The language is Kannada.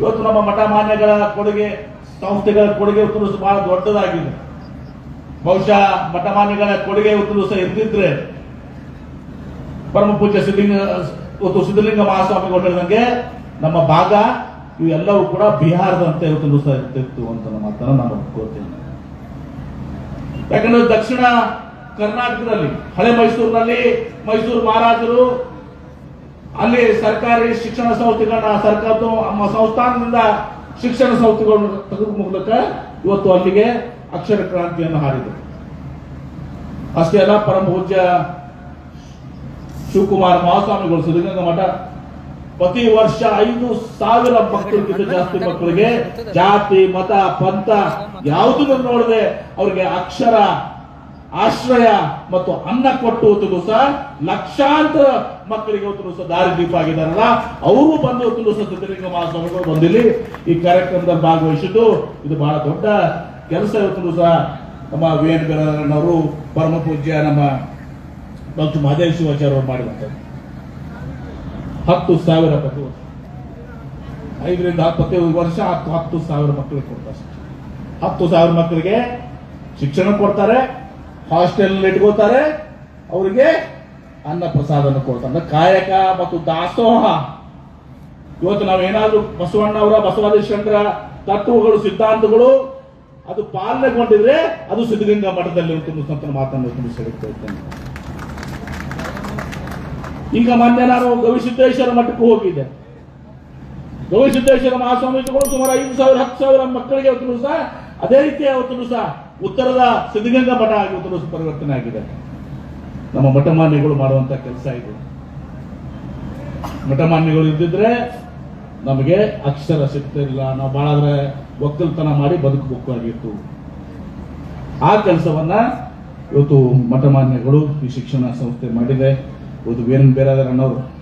ಇವತ್ತು ನಮ್ಮ ಮಠ ಮಾನ್ಯಗಳ ಕೊಡುಗೆ, ಸಂಸ್ಥೆಗಳ ಕೊಡುಗೆ ಉತ್ತರ ಬಹಳ ದೊಡ್ಡದಾಗಿದೆ. ಬಹುಶಃ ಮಠ ಮಾನ್ಯಗಳ ಕೊಡುಗೆ ಉತ್ತರಿಸ ಇರ್ತಿದ್ರೆ ಪರಮ ಪೂಜ್ಯ ಸಿದ್ಧಲಿಂಗ, ಇವತ್ತು ಸಿದ್ಧಲಿಂಗ ಮಹಾಸ್ವಾಮಿಗಳು ಹೇಳಿದಂಗೆ ನಮ್ಮ ಭಾಗ, ಇವೆಲ್ಲವೂ ಕೂಡ ಬಿಹಾರದಂತೆ ದಿವಸ ಇರ್ತಿತ್ತು ಅಂತ ಮಾತನ್ನ ನಾನು ಒಪ್ಕೋತೇನೆ. ಯಾಕಂದ್ರೆ ದಕ್ಷಿಣ ಕರ್ನಾಟಕದಲ್ಲಿ, ಹಳೆ ಮೈಸೂರಿನಲ್ಲಿ ಮೈಸೂರು ಮಹಾರಾಜರು ಅಲ್ಲಿ ಸರ್ಕಾರಿ ಶಿಕ್ಷಣ ಸಂಸ್ಥೆಗಳನ್ನ ಸರ್ಕಾರದ ಸಂಸ್ಥಾನದಿಂದ ಶಿಕ್ಷಣ ಸಂಸ್ಥೆಗಳನ್ನು ತೆಗೆದ ಮೂಲಕ ಇವತ್ತು ಅಲ್ಲಿಗೆ ಅಕ್ಷರ ಕ್ರಾಂತಿಯನ್ನು ಹಾರಿದರು. ಅಷ್ಟೇ ಅಲ್ಲ ಪರಮ ಪೂಜ್ಯ ಶಿವಕುಮಾರ ಮಹಾಸ್ವಾಮಿಗಳು ಸಿದ್ಧಗಂಗಾ ಮಠ ಪ್ರತಿ ವರ್ಷ ಐದು ಸಾವಿರ ಮಕ್ಕಳಿಗಿಂತ ಜಾಸ್ತಿ ಮಕ್ಕಳಿಗೆ ಜಾತಿ, ಮತ, ಪಂಥ ಯಾವುದನ್ನು ನೋಡದೆ ಅವರಿಗೆ ಅಕ್ಷರ ಆಶ್ರಯ ಮತ್ತು ಅನ್ನ ಕೊಟ್ಟು ಸಹ ಲಕ್ಷಾಂತರ ಮಕ್ಕಳಿಗೆ ಸಹ ದಾರಿದೀಪ ಆಗಿದಾರಲ್ಲ ಅವರು ಬಂದು ದಿವಸ ಸಿದ್ಧಲಿಂಗ ಮಹಾಸ್ವಾಮಿಗಳು ಬಂದಿಲ್ಲಿ. ಈ ಕಾರ್ಯಕ್ರಮದಲ್ಲಿ ಭಾಗವಹಿಸಿದ್ದು ಇದು ಬಹಳ ದೊಡ್ಡ ಕೆಲಸ ಇವತ್ತು ಸಹ ನಮ್ಮ ವಿ ಪರಮ ಪೂಜ್ಯ ನಮ್ಮ ಡಾಕ್ಟರ್ ಮಹದೇವ್ ಶಿವಾಚಾರ್ಯ ಅವರು ಹತ್ತು ಸಾವಿರ ವರ್ಷ ಐದರಿಂದ ಹತ್ತು ಪ್ರತಿ ವರ್ಷ ಹತ್ತು ಹತ್ತು ಸಾವಿರ ಮಕ್ಕಳಿಗೆ ಕೊಡ್ತಾರೆ. ಹತ್ತು ಸಾವಿರ ಮಕ್ಕಳಿಗೆ ಶಿಕ್ಷಣ ಕೊಡ್ತಾರೆ ಹಾಸ್ಟೆಲ್ ಇಟ್ಕೋತಾರೆ. ಅವರಿಗೆ ಅನ್ನ ಪ್ರಸಾದನ ಕೊಡ್ತಾರೆ. ಕಾಯಕ ಮತ್ತು ದಾಸೋಹ. ಇವತ್ತು ನಾವೇನಾದ್ರೂ ಬಸವಣ್ಣವರ ಶಂಕರ ತತ್ವಗಳು, ಸಿದ್ಧಾಂತಗಳು, ಅದು ಪಾಲನೆಗೊಂಡಿದ್ರೆ ಅದು ಸಿದ್ಧಗಂಗಾ ಮಠದಲ್ಲಿ ಉಂಟು ಮಾತನ್ನು ತಿಳಿಸಿಡುತ್ತಾ ಈಗ ಮೊನ್ನೆ ನಾನು ಗವಿಸಿದ್ದೇಶ್ವರ ಮಠಕ್ಕೆ ಹೋಗಿದ್ದೆ ಗವಿಸಿದ್ದೇಶ್ವರ ಮಹಾಸ್ವಾಮೀಜಿಗಳು ಸುಮಾರು ಐದು ಸಾವಿರ, ಹತ್ತು ಸಾವಿರ ಮಕ್ಕಳಿಗೆ ಅವತ್ತು ಸಹ ಅದೇ ರೀತಿ ಅವತ್ತು ದಿವಸ ಉತ್ತರದ ಸಿದ್ಧಗಂಗಾ ಮಠ ಆಗಿ ಉತ್ತರ ಪರಿವರ್ತನೆ ಆಗಿದೆ. ನಮ್ಮ ಮಠಮಾನ್ಯಗಳು ಮಾಡುವಂತ ಕೆಲಸ ಇದು. ಮಠಮಾನ್ಯಗಳು ಇದ್ದಿದ್ರೆ ನಮಗೆ ಅಕ್ಷರ ಸಿಗ್ತಿರಲಿಲ್ಲ ನಾವು ಬಾಳಾದ್ರೆ ಒಕ್ಕಲ್ತನ ಮಾಡಿ ಬದುಕಬೇಕಾಗಿತ್ತು ಆ ಕೆಲಸವನ್ನ ಇವತ್ತು ಮಠಮಾನ್ಯಗಳು ಈ ಶಿಕ್ಷಣ ಸಂಸ್ಥೆ ಮಾಡಿದೆ. ಇವತ್ತು ಬೇರೆ ಬೇರೆ ಅನ್ನೋರು